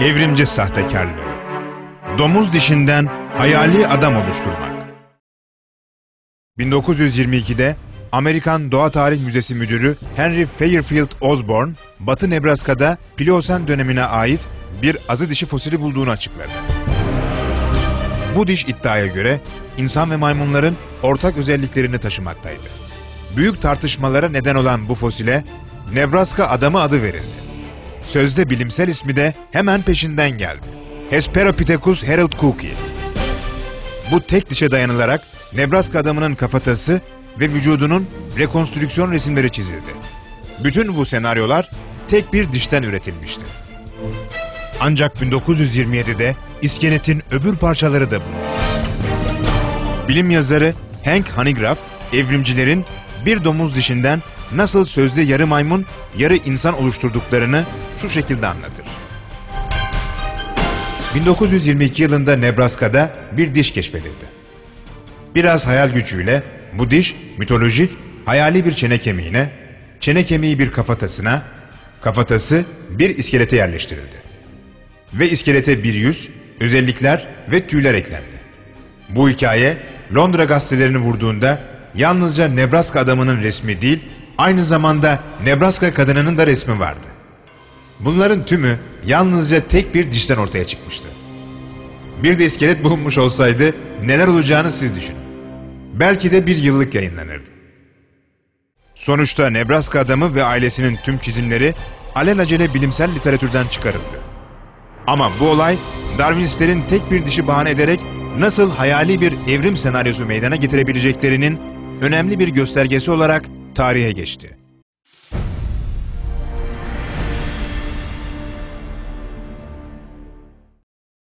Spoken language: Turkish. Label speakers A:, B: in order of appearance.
A: Evrimci sahtekarlığı. Domuz dişinden hayali adam oluşturmak. 1922'de Amerikan Doğa Tarih Müzesi Müdürü Henry Fairfield Osborne, Batı Nebraska'da Pliocen dönemine ait bir azı dişi fosili bulduğunu açıkladı. Bu diş iddiaya göre insan ve maymunların ortak özelliklerini taşımaktaydı. Büyük tartışmalara neden olan bu fosile Nebraska adamı adı verildi. Sözde bilimsel ismi de hemen peşinden geldi. Hesperopithecus Harold Cookie. Bu tek dişe dayanılarak Nebraska adamının kafatası ve vücudunun rekonstrüksiyon resimleri çizildi. Bütün bu senaryolar tek bir dişten üretilmişti. Ancak 1927'de iskeletin öbür parçaları da bulundu. Bilim yazarı Hank Honeygraf, evrimcilerin bir domuz dişinden nasıl sözde yarı maymun, yarı insan oluşturduklarını şu şekilde anlatır. 1922 yılında Nebraska'da bir diş keşfedildi. Biraz hayal gücüyle bu diş mitolojik, hayali bir çene kemiğine, çene kemiği bir kafatasına, kafatası bir iskelete yerleştirildi. Ve iskelete bir yüz, özellikler ve tüyler eklendi. Bu hikaye Londra gazetelerini vurduğunda yalnızca Nebraska adamının resmi değil, aynı zamanda Nebraska kadınının da resmi vardı. Bunların tümü yalnızca tek bir dişten ortaya çıkmıştı. Bir de iskelet bulunmuş olsaydı neler olacağını siz düşünün. Belki de bir yıllık yayınlanırdı. Sonuçta Nebraska adamı ve ailesinin tüm çizimleri alelacele bilimsel literatürden çıkarıldı. Ama bu olay Darwinistlerin tek bir dişi bahane ederek nasıl hayali bir evrim senaryosu meydana getirebileceklerinin önemli bir göstergesi olarak tarihe geçti.